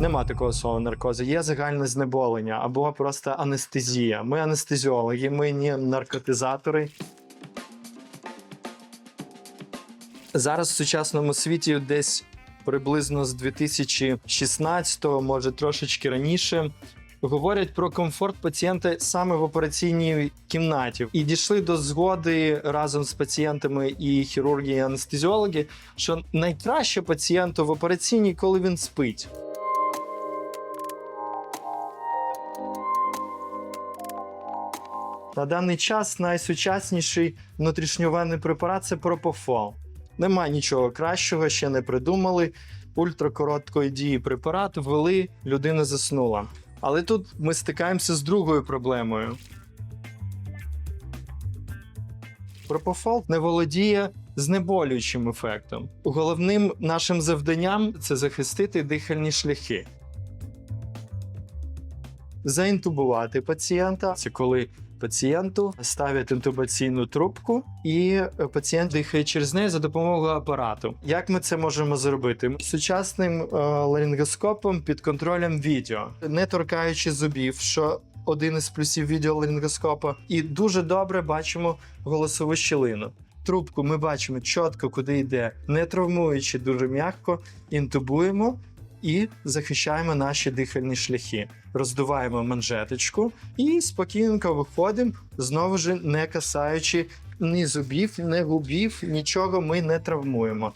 Нема такого слова наркозу. Є загальне знеболення або просто анестезія. Ми анестезіологи, ми не наркотизатори. Зараз в сучасному світі десь приблизно з 2016-го, може трошечки раніше, говорять про комфорт пацієнта саме в операційній кімнаті. І дійшли до згоди разом з пацієнтами і хірурги, і анестезіологи, що найкраще пацієнту в операційній, коли він спить. На даний час найсучасніший внутрішньовенний препарат це пропофол. Нема нічого кращого, ще не придумали. Ультракороткої дії препарат ввели, людина заснула. Але тут ми стикаємося з другою проблемою. Пропофол не володіє знеболюючим ефектом. Головним нашим завданням це захистити дихальні шляхи. Заінтубувати пацієнта це коли пацієнту ставлять інтубаційну трубку, і е, пацієнт дихає через неї за допомогою апарату. Як ми це можемо зробити? Сучасним е, ларингоскопом під контролем відео, не торкаючи зубів, що один із плюсів відеоларингоскопа, і дуже добре бачимо голосову щілину. Трубку ми бачимо чітко, куди йде, не травмуючи дуже м'яко, інтубуємо і захищаємо наші дихальні шляхи. Роздуваємо манжеточку і спокійненько виходимо, знову ж не касаючи ні зубів, ні губів, нічого ми не травмуємо.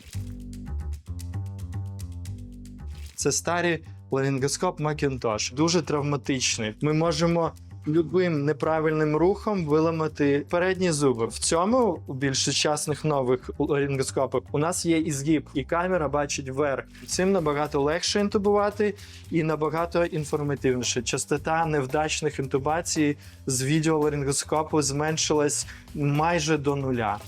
Це старі ларингоскоп Macintosh, дуже травматичний. Ми можемо любим неправильним рухом виламати передні зуби. В цьому у більш сучасних нових ларингоскопах у нас є і згиб, і камера бачить вверх. Цим набагато легше інтубувати і набагато інформативніше. Частота невдачних інтубацій з відеоларингоскопу зменшилась майже до нуля.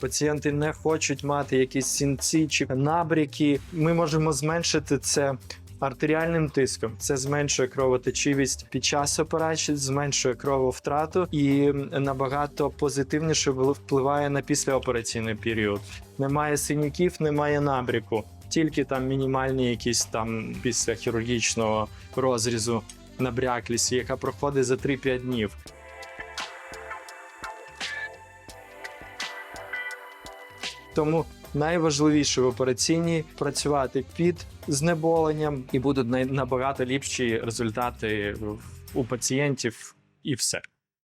Пацієнти не хочуть мати якісь сінці чи набряки. Ми можемо зменшити це артеріальним тиском. Це зменшує кровотечивість під час операції, зменшує крововтрату і набагато позитивніше впливає на післяопераційний період. Немає синяків, немає набряку, тільки там мінімальні якісь там після хірургічного розрізу набряклість, яка проходить за 3-5 днів. Тому найважливіше в операційній працювати під знеболенням, і будуть набагато ліпші результати у пацієнтів, і все.